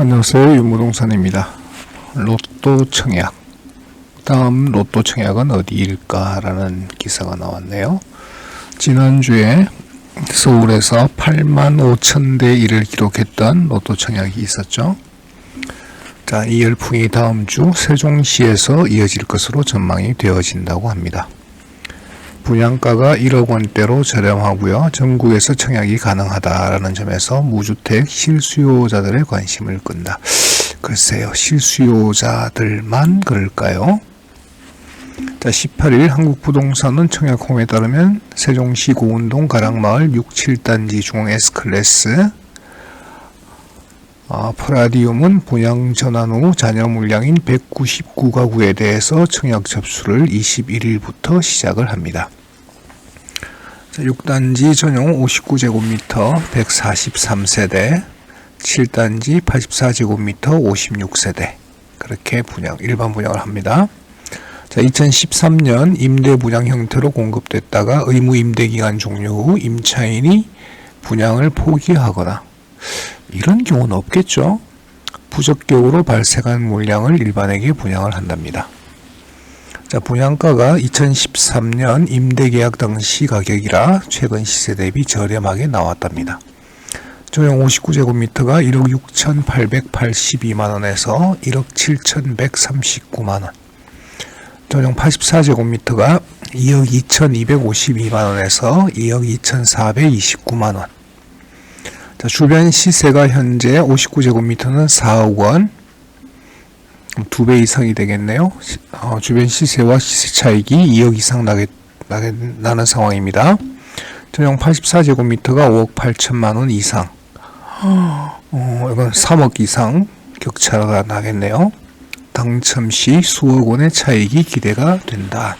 안녕하세요. 유무동산입니다. 로또 청약. 다음 로또 청약은 어디일까라는 기사가 나왔네요. 지난주에 서울에서 8만 5천 대 1을 기록했던 로또 청약이 있었죠. 자, 이 열풍이 다음 주 세종시에서 이어질 것으로 전망이 되어진다고 합니다. 분양가가 1억 원대로 저렴하고요. 전국에서 청약이 가능하다라는 점에서 무주택 실수요자들의 관심을 끈다. 글쎄요, 실수요자들만 그럴까요? 자, 18일 한국부동산은 청약홈에 따르면 세종시 고운동 가락마을 6, 7단지 중 S클래스 아, 프라디움은 분양 전환 후 잔여 물량인 199가구에 대해서 청약 접수를 21일부터 시작을 합니다. 자, 6단지 전용 59제곱미터 143세대, 7단지 84제곱미터 56세대 그렇게 분양 일반 분양을 합니다. 자, 2013년 임대 분양 형태로 공급됐다가 의무 임대 기간 종료 후 임차인이 분양을 포기하거나 이런 경우는 없겠죠. 부적격으로 발생한 물량을 일반에게 분양을 한답니다. 자, 분양가가 2013년 임대계약 당시 가격이라 최근 시세 대비 저렴하게 나왔답니다. 조용 59제곱미터가 1억 6,882만원에서 1억 7,139만원. 전용 84제곱미터가 2억 2,252만원에서 2억 2,429만원. 자, 주변 시세가 현재 59제곱미터는 4억 원, 두 배 이상이 되겠네요. 시- 어, 주변 시세와 시세 차익이 2억 이상 나게, 나게, 나는 상황입니다. 전용 84제곱미터가 5억 8천만 원 이상. 어, 이건 3억 이상 격차가 나겠네요. 당첨 시 수억 원의 차익이 기대가 된다.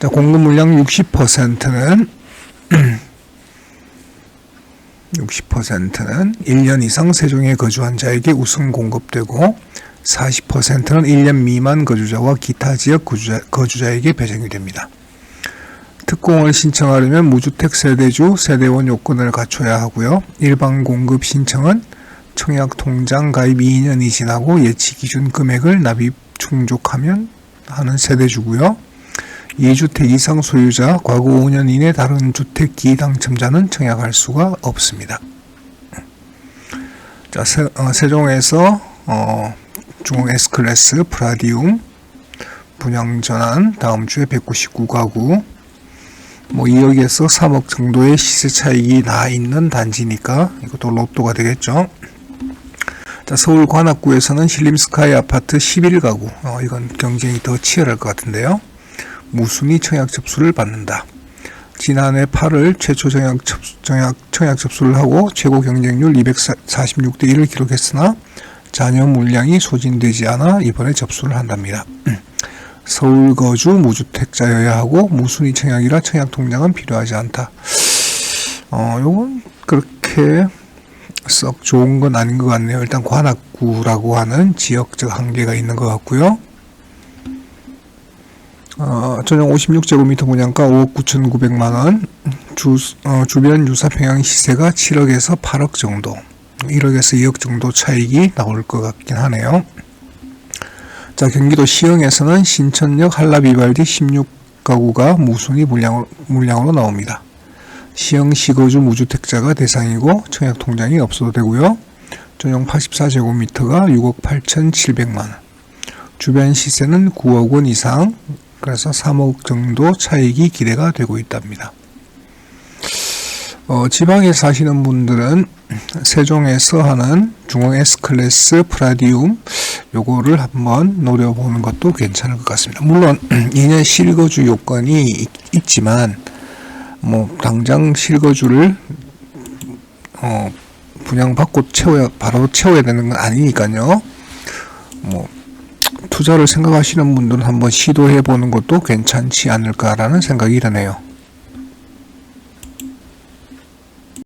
자, 공급 물량 60%는 60%는 1년 이상 세종에 거주한 자에게 우선 공급되고 40%는 1년 미만 거주자와 기타 지역 거주자, 거주자에게 배정이 됩니다. 특공을 신청하려면 무주택 세대주 세대원 요건을 갖춰야 하고요. 일반 공급 신청은 청약 통장 가입 2년이 지나고 예치 기준 금액을 납입 충족하면 하는 세대주고요. 2주택 이상 소유자 과거 5년 이내 다른 주택 기 당첨자는 청약할 수가 없습니다. 자, 세, 어, 세종에서 어, 중앙 S클래스 프라디움 분양 전환 다음 주에 199가구 뭐 2억에서 3억 정도의 시세 차익이 나 있는 단지니까 이것도 로또가 되겠죠. 자, 서울 관악구에서는 신림스카이 아파트 11가구 어, 이건 경쟁이 더 치열할 것 같은데요. 무순위 청약 접수를 받는다. 지난해 8월 최초 청약, 접수, 청약, 청약 접수를 하고 최고 경쟁률 246대 1을 기록했으나 잔여 물량이 소진되지 않아 이번에 접수를 한답니다. 서울 거주 무주택자여야 하고 무순위 청약이라 청약 통장은 필요하지 않다. 어, 요건 그렇게 썩 좋은 건 아닌 것 같네요. 일단 관악구라고 하는 지역적 한계가 있는 것 같고요. 어, 전용 56제곱미터 분양가 5억 9,900만 원, 주, 어, 주변 유사 평양 시세가 7억에서 8억 정도, 1억에서 2억 정도 차익이 나올 것 같긴 하네요. 자, 경기도 시흥에서는 신천역 한라비발디 16가구가 무순위 물량으로, 물량으로 나옵니다. 시흥 시거주 무주택자가 대상이고 청약 통장이 없어도 되고요. 전용 84제곱미터가 6억 8,700만 원. 주변 시세는 9억 원 이상, 그래서 3억 정도 차익이 기대가 되고 있답니다. 어, 지방에 사시는 분들은 세종에서 하는 중앙 S클래스 프라디움 요거를 한번 노려보는 것도 괜찮을 것 같습니다. 물론 2년 실거주 요건이 있, 있지만 뭐 당장 실거주를 어, 분양받고 채워야 바로 채워야 되는 건 아니니까요. 뭐 투자를 생각하시는 분들은 한번 시도해 보는 것도 괜찮지 않을까라는 생각이 드네요.